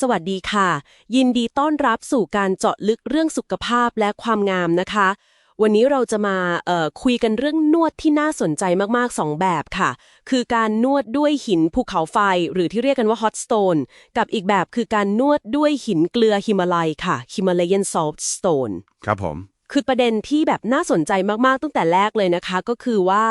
สวัสดีค่ะ ยินดีต้อนรับสู่การเจาะลึกเรื่องสุขภาพและความงามนะคะ วันนี้เราจะมาคุยกันเรื่องนวดที่น่าสนใจมากๆสองแบบค่ะ คือการนวดด้วยหินภูเขาไฟ หรือที่เรียกกันว่าฮอตสโตนกับอีกแบบคือการนวดด้วยหินเกลือฮิมาลัยค่ะ Himalayan salt stone ครับผม คือประเด็นที่แบบน่าสนใจมากๆ ตั้งแต่แรกเลยนะคะ ก็คือว่า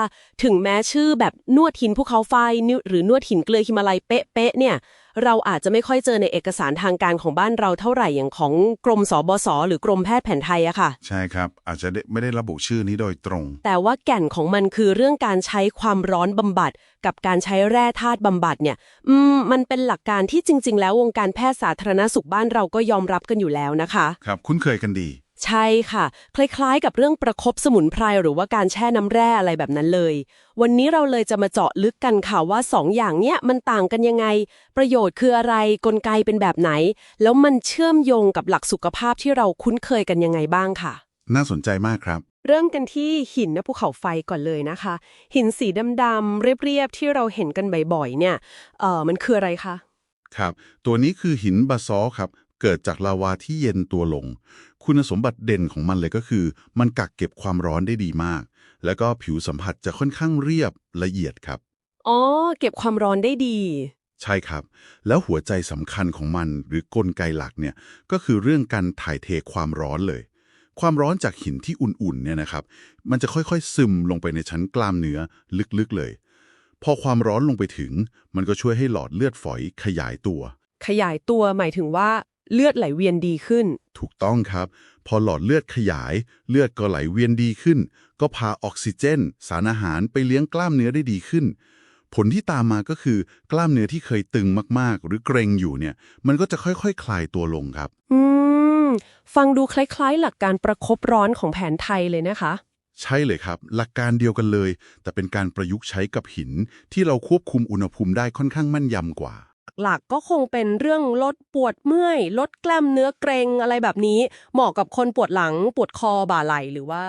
ถึงแม้ชื่อแบบนวดหินภูเขาไฟนิหรือนวดหินเกลือฮิมาลัยเป๊ะๆเนี่ย เราอาจจะไม่ค่อยเจอในเอกสารทางการของบ้านเราเท่าไหร่อย่างของกรมสบสหรือกรมแพทย์แผนไทยอะค่ะ ใช่ครับ อาจจะได้ไม่ได้ระบุชื่อนี้โดยตรง แต่ว่าแก่นของมันคือเรื่องการใช้ความร้อนบำบัด กับการใช้แร่ธาตุบำบัดเนี่ยอืมมันเป็นหลักการที่จริง ๆ แล้ววงการแพทย์สาธารณสุขบ้านเราก็ยอมรับกันอยู่แล้วนะคะ ครับ คุ้นเคยกันดี ใช่ค่ะ คล้ายๆ กับเรื่องประคบสมุนไพรหรือว่าการแช่น้ำแร่อะไรแบบนั้นเลย วันนี้เราเลยจะมาเจาะลึกกันค่ะว่าสองอย่างเนี้ยมันต่างกันยังไง ประโยชน์คืออะไรกลไกเป็นแบบไหน แล้วมันเชื่อมโยงกับหลักสุขภาพที่เราคุ้นเคยกันยังไงบ้างค่ะ น่าสนใจมากครับ เริ่มกันที่หินภูเขาไฟก่อนเลยนะคะ หินสีดำๆเรียบๆที่เราเห็นกันบ่อยๆเนี่ยเออมันคืออะไรคะครับ ตัวนี้คือหินบาซอลต์ครับ เกิดจากลาวาที่เย็นตัวลง คุณสมบัติเด่นของมันเลยก็คือ มันกักเก็บความร้อนได้ดีมาก แล้วก็ผิวสัมผัสจะค่อนข้างเรียบละเอียดครับ อ๋อ เก็บความร้อนได้ดี ใช่ครับ แล้วหัวใจสำคัญของมันหรือกลไกหลักเนี่ยก็คือเรื่องการถ่ายเทความร้อนเลย ความร้อนจากหินที่อุ่นๆเนี่ยนะครับ มันจะค่อยๆซึมลงไปในชั้นกล้ามเนื้อลึกๆเลย พอความร้อนลงไปถึง มันก็ช่วยให้หลอดเลือดฝอยขยายตัว ขยายตัวหมายถึงว่า เลือดไหลเวียนดีขึ้น ถูกต้องครับ พอหลอดเลือดขยาย เลือดก็ไหลเวียนดีขึ้น ก็พาออกซิเจน สารอาหารไปเลี้ยงกล้ามเนื้อได้ดีขึ้น ผลที่ตามมาก็คือกล้ามเนื้อที่เคยตึงมากๆ หรือเกรงอยู่เนี่ย มันก็จะค่อยๆคคลายตัวลงครับ อืม ฟังดูคล้าย ๆ หลักการประคบร้อนของแผนไทยเลยนะคะ ใช่เลยครับ หลักการเดียวกันเลย แต่เป็นการประยุกต์ใช้กับหินที่เราควบคุมอุณหภูมิได้ค่อนข้างแมั่นยำกว่า หลักก็คงเป็นเรื่องลดปวดเมื่อย ลดกล้ามเนื้อเกรงอะไรแบบนี้ เหมาะกับคนปวดหลังปวดคอบ่าไหล่หรือว่า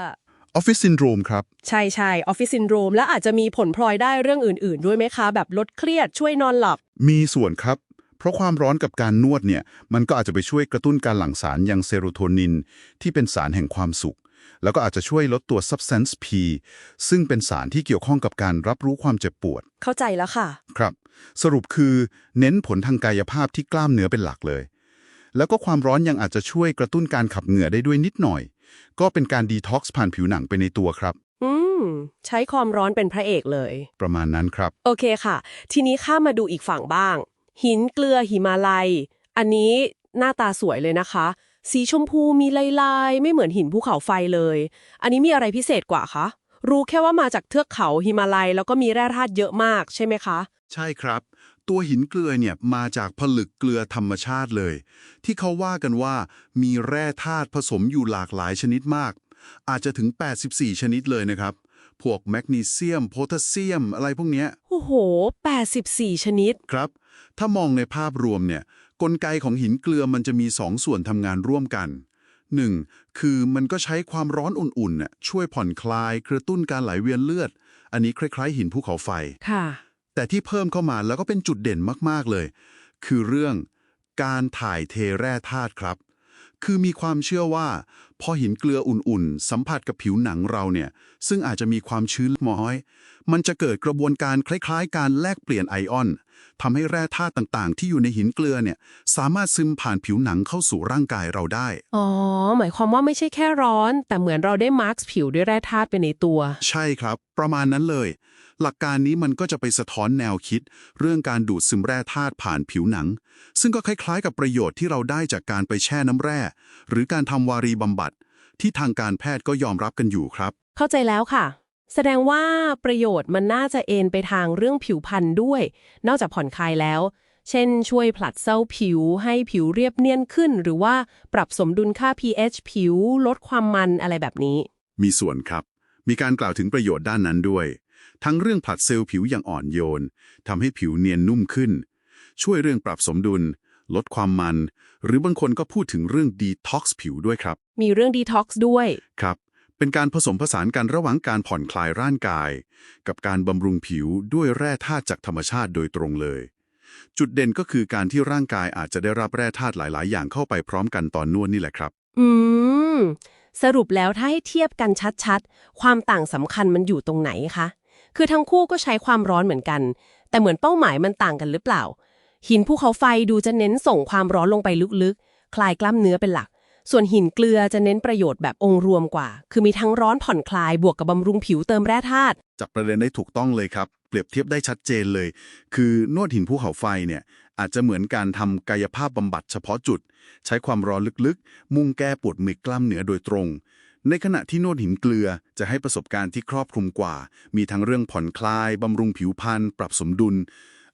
ออฟฟิศซินโดรมครับ ใช่ใช่ออฟฟิศซินโดรมและอาจจะมีผลพลอยได้เรื่องอื่นๆ ด้วยไหมคะ แบบลดเครียดช่วยนอนหลับ มีส่วนครับ เพราะความร้อนกับการนวดเนี่ย มันก็อาจจะไปช่วยกระตุ้นการหลั่งสารอย่างเซโรโทนิน ที่เป็นสารแห่งความสุข แล้วก็อาจจะช่วยลดตัว substance P ซึ่งเป็นสารที่เกี่ยวข้องกับการรับรู้ความเจ็บปวด เข้าใจแล้วค่ะ ครับ สรุปคือเน้นผลทางกายภาพที่กล้ามเนื้อเป็นหลักเลย แล้วก็ความร้อนยังอาจจะช่วยกระตุ้นการขับเหงื่อได้ด้วยนิดหน่อย ก็เป็นการดีท็อกซ์ผ่านผิวหนังไปในตัวครับ อืม ใช้ความร้อนเป็นพระเอกเลย ประมาณนั้นครับ โอเคค่ะ ทีนี้ข้ามมาดูอีกฝั่งบ้าง หินเกลือหิมาลัย อันนี้หน้าตาสวยเลยนะคะ สีชมพูมีลายๆ ไม่เหมือนหินภูเขาไฟเลย อันนี้มีอะไรพิเศษกว่าคะ รู้แค่ว่ามาจากเทือกเขาหิมาลัย แล้วก็มีแร่ธาตุเยอะมากใช่ไหมคะ ใช่ครับ ตัวหินเกลือเนี่ยมาจากผลึกเกลือธรรมชาติเลย ที่เขาว่ากันว่ามีแร่ธาตุผสมอยู่หลากหลายชนิดมาก อาจจะถึง 84 ชนิดเลยนะครับ พวกแมกนีเซียม โพแทสเซียม อะไรพวกเนี้ย โอ้โห 84 ชนิด ครับ ถ้ามองในภาพรวมเนี่ย กลไกของหินเกลือมันจะมีสองส่วนทำงานร่วมกัน 1. คือมันก็ใช้ความร้อนอุ่นๆน่ะช่วยผ่อนคลายกระตุ้นการไหลเวียนเลือด อันนี้คล้ายๆ หินภูเขาไฟ ค่ะ แต่ที่เพิ่มเข้ามาแล้วก็เป็นจุดเด่นมากๆเลย คือเรื่องการถ่ายเทแร่ธาตุครับ คือมีความเชื่อว่า พอหินเกลืออุ่นๆ สัมผัสกับผิวหนังเราเนี่ย ซึ่งอาจจะมีความชื้นน้อย มันจะเกิดกระบวนการคล้ายๆ การแลกเปลี่ยนไอออน ทำให้แร่ธาตุต่างๆ ที่อยู่ในหินเกลือเนี่ยสามารถซึมผ่านผิวหนังเข้าสู่ร่างกายเราได้ อ๋อ หมายความว่าไม่ใช่แค่ร้อน แต่เหมือนเราได้มาร์กผิวด้วยแร่ธาตุไปในตัว ใช่ครับ ประมาณนั้นเลย หลักการนี้มันก็จะไปสะท้อนแนวคิด เรื่องการดูดซึมแร่ธาตุผ่านผิวหนัง ซึ่งก็คล้ายๆ กับประโยชน์ที่เราได้จากการไปแช่น้ำแร่ หรือการทำวารีบำบัด ที่ทางการแพทย์ก็ยอมรับกันอยู่ครับ เข้าใจแล้วค่ะ แสดงว่าประโยชน์มันน่าจะเอนไปทางเรื่องผิวพรรณด้วย นอกจากผ่อนคลายแล้ว เช่น ช่วยผลัดเซลล์ผิวให้ผิวเรียบเนียนขึ้น หรือว่าปรับสมดุลค่า pH ผิว ลดความมันอะไรแบบนี้ มีส่วนครับ มีการกล่าวถึงประโยชน์ด้านนั้นด้วย ทั้งเรื่องผลัดเซลล์ผิวอย่างอ่อนโยนทำให้ผิวเนียนนุ่มขึ้น ช่วยเรื่องปรับสมดุล ลดความมัน หรือบางคนก็พูดถึงเรื่องดีท็อกซ์ผิวด้วยครับ มีเรื่องดีท็อกซ์ด้วย ครับ เป็นการผสมผสานกันระหว่างการผ่อนคลายร่างกาย กับการบำรุงผิวด้วยแร่ธาตุจากธรรมชาติโดยตรงเลย จุดเด่นก็คือการที่ร่างกายอาจจะได้รับแร่ธาตุหลาย ๆ อย่างเข้าไปพร้อมกันตอนนวดนี่แหละครับ อืม สรุปแล้วถ้าให้เทียบกันชัดๆ ความต่างสำคัญมันอยู่ตรงไหนคะ คือทั้งคู่ก็ใช้ความร้อนเหมือนกัน แต่เหมือนเป้าหมายมันต่างกันหรือเปล่า หินภูเขาไฟดูจะเน้นส่งความร้อนลงไปลึกๆ คลายกล้ามเนื้อเป็นหลัก ส่วนหินเกลือจะเน้นประโยชน์แบบองค์รวมกว่า คือมีทั้งร้อนผ่อนคลายบวกกับบำรุงผิวเติมแร่ธาตุ จับประเด็นได้ถูกต้องเลยครับ เปรียบเทียบได้ชัดเจนเลย คือนวดหินภูเขาไฟเนี่ยอาจจะเหมือนการทำกายภาพบำบัดเฉพาะจุด ใช้ความร้อนลึกๆ มุ่งแก้ปวดเมื่อยกล้ามเนื้อโดยตรง ในขณะที่นวดหินเกลือจะให้ประสบการณ์ที่ครอบคลุมกว่า มีทั้งเรื่องผ่อนคลายบำรุงผิวพรรณปรับสมดุล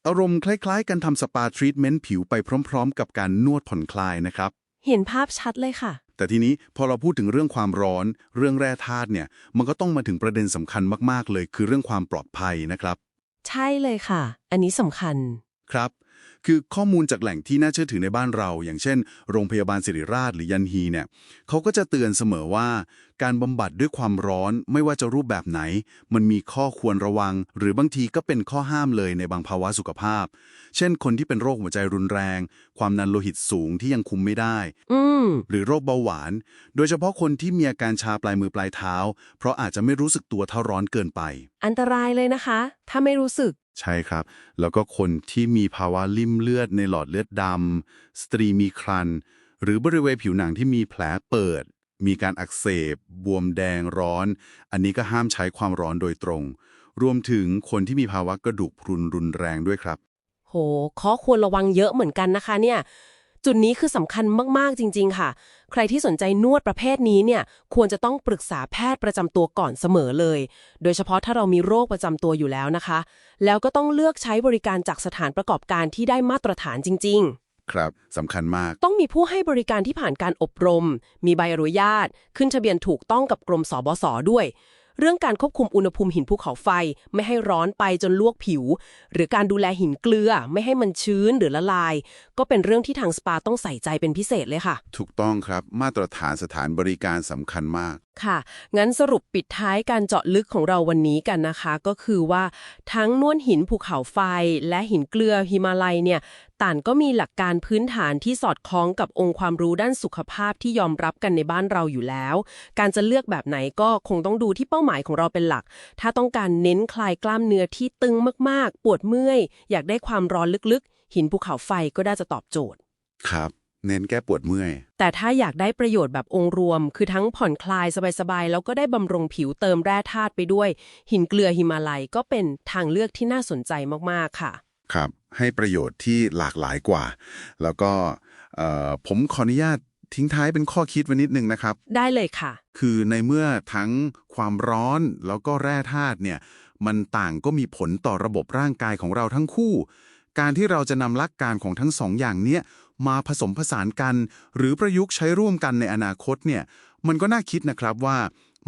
อารมณ์คล้ายๆ กันทำสปาทรีทเมนต์ผิวไปพร้อม ๆ กับการนวดผ่อนคลายนะครับ เห็นภาพชัดเลยค่ะ แต่ทีนี้พอเราพูดถึงเรื่องความร้อน เรื่องแร่ธาตุเนี่ย มันก็ต้องมาถึงประเด็นสำคัญมากๆเลย คือเรื่องความปลอดภัยนะครับ ใช่เลยค่ะ อันนี้สำคัญ ครับ คือข้อมูลจากแหล่งที่น่าเชื่อถือในบ้านเรา อย่างเช่น โรงพยาบาลศิริราชหรือยันฮีเนี่ยเขาก็จะเตือนเสมอว่า การบำบัดด้วยความร้อนไม่ว่าจะรูปแบบไหน มันมีข้อควรระวัง หรือบางทีก็เป็นข้อห้ามเลยในบางภาวะสุขภาพ เช่น คนที่เป็นโรคหัวใจรุนแรง ความดันโลหิตสูงที่ยังคุมไม่ได้อืมหรือโรคเบาหวาน โดยเฉพาะคนที่มีอาการชาปลายมือปลายเท้า เพราะอาจจะไม่รู้สึกตัวเท่าร้อนเกินไป อันตรายเลยนะคะ ถ้าไม่รู้สึก ใช่ครับ แล้วก็คนที่มีภาวะลิ่มเลือดในหลอดเลือดดำสตรีมีครัน หรือบริเวณผิวหนังที่มีแผลเปิด มีการอักเสบบวมแดงร้อน อันนี้ก็ห้ามใช้ความร้อนโดยตรง รวมถึงคนที่มีภาวะกระดูกพรุนรุนแรงด้วยครับ โห ข้อควรระวังเยอะเหมือนกันนะคะเนี่ย จุดนี้คือสำคัญมาก ๆ จริง ๆ ค่ะ ใครที่สนใจนวดประเภทนี้เนี่ย ควรจะต้องปรึกษาแพทย์ประจำตัวก่อนเสมอเลย โดยเฉพาะถ้าเรามีโรคประจำตัวอยู่แล้วนะคะ แล้วก็ต้องเลือกใช้บริการจากสถานประกอบการที่ได้มาตรฐานจริง ๆ ครับสำคัญมาก ต้องมีผู้ให้บริการที่ผ่านการอบรม มีใบอนุญาต ขึ้นทะเบียนถูกต้องกับกรมสบสด้วย เรื่องการควบคุมอุณหภูมิหินภูเขาไฟไม่ให้ร้อนไปจนลวกผิว หรือการดูแลหินเกลือไม่ให้มันชื้นหรือละลาย ก็เป็นเรื่องที่ทางสปาต้องใส่ใจเป็นพิเศษเลยค่ะ ถูกต้องครับมาตรฐานสถานบริการสำคัญมาก ค่ะ งั้นสรุปปิดท้ายการเจาะลึกของเราวันนี้กันนะคะ ก็คือว่าทั้งนวลหินภูเขาไฟและหินเกลือหิมาลัยเนี่ยต่างก็มีหลักการพื้นฐานที่สอดคล้องกับองค์ความรู้ด้านสุขภาพที่ยอมรับกันในบ้านเราอยู่แล้ว การจะเลือกแบบไหนก็คงต้องดูที่เป้าหมายของเราเป็นหลัก ถ้าต้องการเน้นคลายกล้ามเนื้อที่ตึงมากๆ ปวดเมื่อย อยากได้ความร้อนลึกๆ หินภูเขาไฟก็น่าจะตอบโจทย์ ครับ เน้นแก้ปวดเมื่อย แต่ถ้าอยากได้ประโยชน์แบบองค์รวม คือทั้งผ่อนคลายสบายๆ แล้วก็ได้บำรุงผิวเติมแร่ธาตุไปด้วย หินเกลือหิมาลัยก็เป็นทางเลือกที่น่าสนใจมากๆ ค่ะ ครับให้ประโยชน์ที่หลากหลายกว่า แล้วก็เอ่อผมขออนุญาตทิ้งท้ายเป็นข้อคิดไว้นิดนึงนะครับ ได้เลยค่ะ คือในเมื่อทั้งความร้อนแล้วก็แร่ธาตุเนี่ย มันต่างก็มีผลต่อระบบร่างกายของเราทั้งคู่ การที่เราจะนำหลักการของทั้งสองอย่างเนี้ยมาผสมผสานกัน หรือประยุกต์ใช้ร่วมกันในอนาคตเนี่ย มันก็น่าคิดนะครับว่า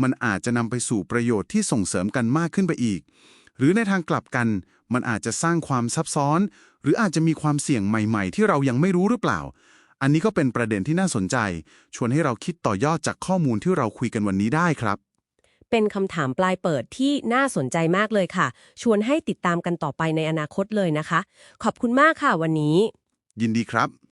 มันอาจจะนำไปสู่ประโยชน์ที่ส่งเสริมกันมากขึ้นไปอีก หรือในทางกลับกัน มันอาจจะสร้างความซับซ้อน หรืออาจจะมีความเสี่ยงใหม่ๆ ที่เรายังไม่รู้หรือเปล่า อันนี้ก็เป็นประเด็นที่น่าสนใจ ชวนให้เราคิดต่อยอดจากข้อมูลที่เราคุยกันวันนี้ได้ครับ เป็นคำถามปลายเปิดที่น่าสนใจมากเลยค่ะ ชวนให้ติดตามกันต่อไปในอนาคตเลยนะคะ ขอบคุณมากค่ะวันนี้ ยินดีครับ